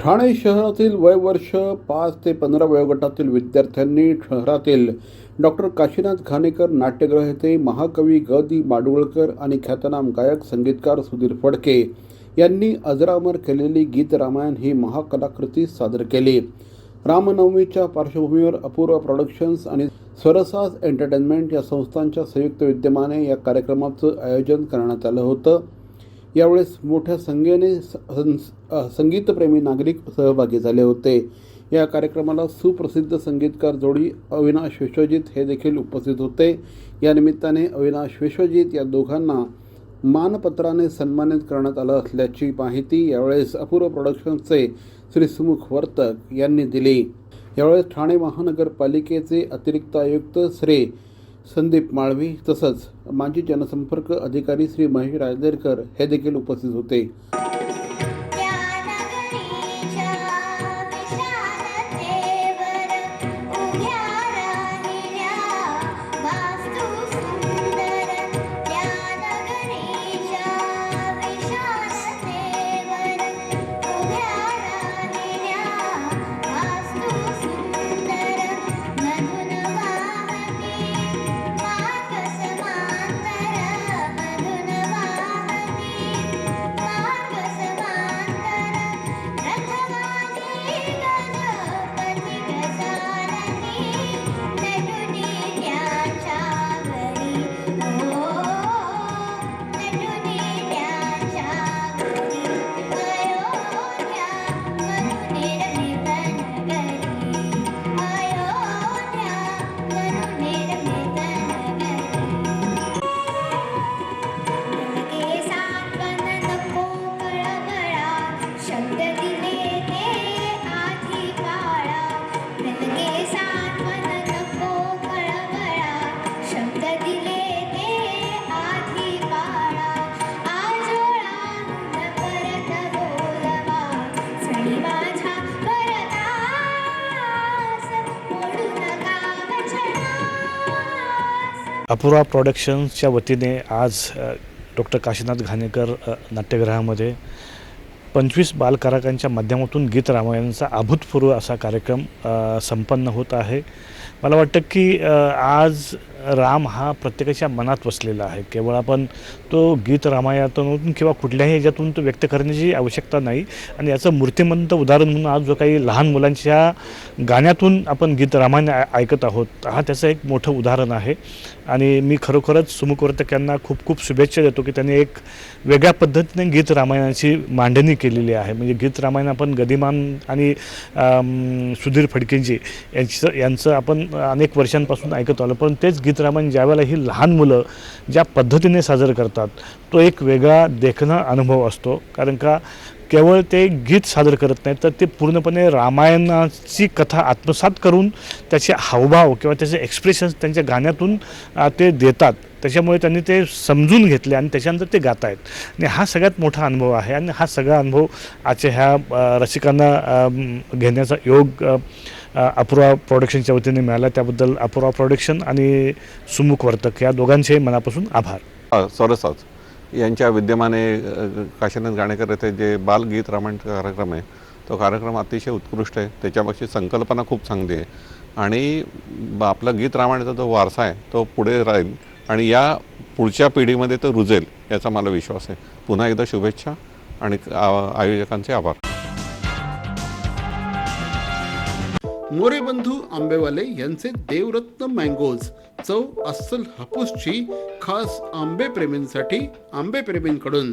ठाणे शहरातील वयवर्ष पाच ते पंधरा वयोगटातील विद्यार्थ्यांनी शहरातील डॉक्टर काशीनाथ घाणेकर नाट्यगृह येथे महाकवी ग दी माडगुळकर आणि ख्यातनाम गायक संगीतकार सुधीर फडके यांनी अजरामर केलेली गीत रामायण ही महाकलाकृती सादर केली. रामनवमीच्या पार्श्वभूमीवर अपूर्व प्रोडक्शन्स आणि स्वरसाज एंटरटेनमेंट या संस्थांच्या संयुक्त विद्यमाने या कार्यक्रमाचं आयोजन करण्यात आलं होतं. यावेळेस मोठ्या संख्येने संगीतप्रेमी नागरिक सहभागी झाले होते. या कार्यक्रमाला सुप्रसिद्ध संगीतकार जोडी अविनाश विश्वजित हे देखील उपस्थित होते. या निमित्ताने अविनाश विश्वजित या दोघांना मानपत्राने सन्मानित करण्यात आलं असल्याची माहिती यावेळेस अपूर्व प्रोडक्शन्सचे श्री सुमुख वर्तक यांनी दिली. यावेळेस ठाणे महानगरपालिकेचे अतिरिक्त आयुक्त श्री संदीप माळवी तसंच माजी जनसंपर्क अधिकारी श्री महेश राजदेरकर हे देखील उपस्थित होते. अपूर्वा प्रॉडक्शन्सच्या वतीने आज डॉक्टर काशीनाथ घाणेकर नाट्यगृहामध्ये पंचवीस बालकाराकांच्या माध्यमातून गीत रामायणाचा अभूतपूर्व असा कार्यक्रम संपन्न होत आहे. मला वाटतं की आज राम हा प्रत्येकाच्या मनात वसलेला आहे. केवळ आपण तो गीत रामायणातून किंवा कुठल्याही ह्याच्यातून तो व्यक्त करण्याची आवश्यकता नाही. आणि याचं मूर्तिमंत उदाहरण म्हणून आज जो काही लहान मुलांच्या गाण्यातून आपण गीत रामायण ऐकत आहोत हा त्याचं एक मोठं उदाहरण आहे. आणि मी खरोखरच सुमुखवर्तकांना खूप खूप शुभेच्छा देतो की त्यांनी एक वेगळ्या पद्धतीने गीत रामायणाची मांडणी केलेली आहे. म्हणजे गीत रामायण आपण गदिमान आणि सुधीर फडकेंजी यांचं यांचं आपण अनेक वर्षांपासून ऐकत आलो पण तेच गीत गीतरामायण ज्यावेळेला ही लहान मुलं ज्या पद्धतीने साजर करतात तो एक वेगळा देखणा अनुभव असतो. कारण का केवळ ते गीत सादर करत नाही तर ते पूर्णपणे रामायणाची कथा आत्मसात करून त्याचे हावभाव किंवा त्याचे एक्सप्रेशन्स त्यांच्या गाण्यातून ते देतात. त्याच्यामुळे त्यांनी ते समजून घेतले आणि त्याच्यानंतर ते गात आहेत. आणि हा सगळ्यात मोठा अनुभव आहे आणि हा सगळा अनुभव आजच्या ह्या रसिकांना घेण्याचा योग अपुरा अपूर्वा प्रोडक्शनच्या वतीने मिळाला. त्याबद्दल अपुरा प्रोडक्शन आणि सुमुख वर्तक या दोघांचे मनापासून आभार. हा, सरसाज यांच्या विद्यमाने काशीनाथ गाणेकर येथे जे बालगीत रामायण कार्यक्रम आहे तो कार्यक्रम अतिशय उत्कृष्ट आहे. त्याच्यापेक्षा संकल्पना खूप चांगली आहे. आणि ब- आपला गीत रामायणाचा जो वारसा आहे तो पुढे राहील. आणि या पुढच्या पिढीमध्ये तो रुजेल याचा मला विश्वास आहे. पुन्हा एकदा शुभेच्छा आणि आयोजकांचे आभार. मोरे बंधू आंबेवाले यांचे देवरत्न मँगोज चव अस्सल हापूसची खास आंबे प्रेमींसाठी आंबे प्रेमींकडून